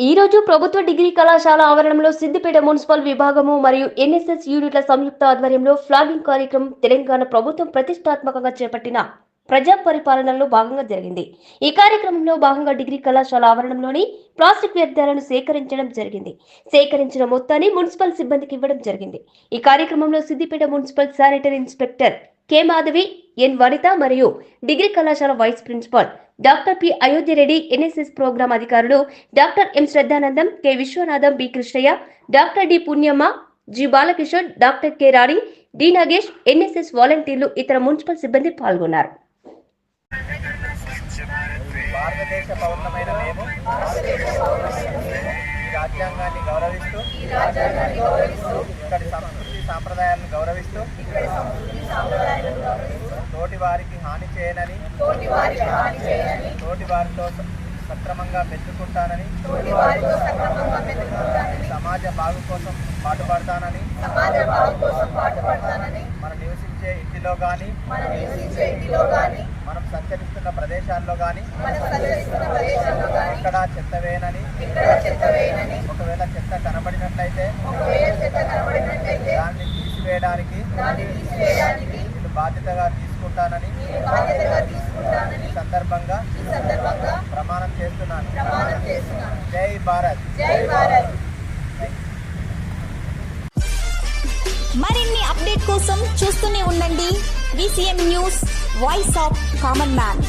ఈ రోజు ప్రభుత్వ డిగ్రీ కళాశాల ఆవరణంలో సిద్దిపేట మున్సిపల్ విభాగము మరియు ఎన్ఎస్ఎస్ యూనిట్ల సంయుక్త ఆధ్వర్యంలో ఫ్లాగింగ్ కార్యక్రమం తెలంగాణ ప్రభుత్వం ప్రతిష్టాత్మకంగా చేపట్టిన ప్రజా పరిపాలనలో భాగంగా జరిగింది. ఈ కార్యక్రమంలో భాగంగా డిగ్రీ కళాశాల ఆవరణంలోని ప్లాస్టిక్ వ్యర్థాలను సేకరించడం జరిగింది. సేకరించిన మొత్తాన్ని మున్సిపల్ సిబ్బందికి ఇవ్వడం జరిగింది. ఈ కార్యక్రమంలో Siddipet municipal sanitary inspector K Madhavi N Vanitha మరియు డిగ్రీ కళాశాల vice principal doctor P Ayodhya Reddy NSS programme అధికారులు doctor M Shraddhanandam K Viswanatham B Krishnaiah doctor D Punyamma G Balakishore doctor K Rani D Nagesh NSS వాలంటీర్లు ఇతర municipal సిబ్బంది పాల్గొన్నారు. రాజ్యాంగాన్ని గౌరవిస్తూ ఇక్కడి సంస్కృతి సాంప్రదాయాలను గౌరవిస్తూ వారికి హాని చేయనని తోటి వారితో సక్రమంగా మెచ్చుకుంటానని సమాజ బాగు కోసం పాటుపడతానని మనం నివసించే ఇంటిలో కానీ మనం సంచరిస్తున్న ప్రదేశాల్లో కానీ ఎక్కడా చెత్త వేయనని ఒకవేళ చెత్త కనబడినట్లయితే దాన్ని తీసివేయడానికి బాధ్యతగా తీసుకుంటానని ఈ సందర్భంగా ప్రమాణం చేస్తున్నాను. జై భారత్. మరిన్ని అప్డేట్ కోసం చూస్తూనే ఉండండి. VCM news voice of common man.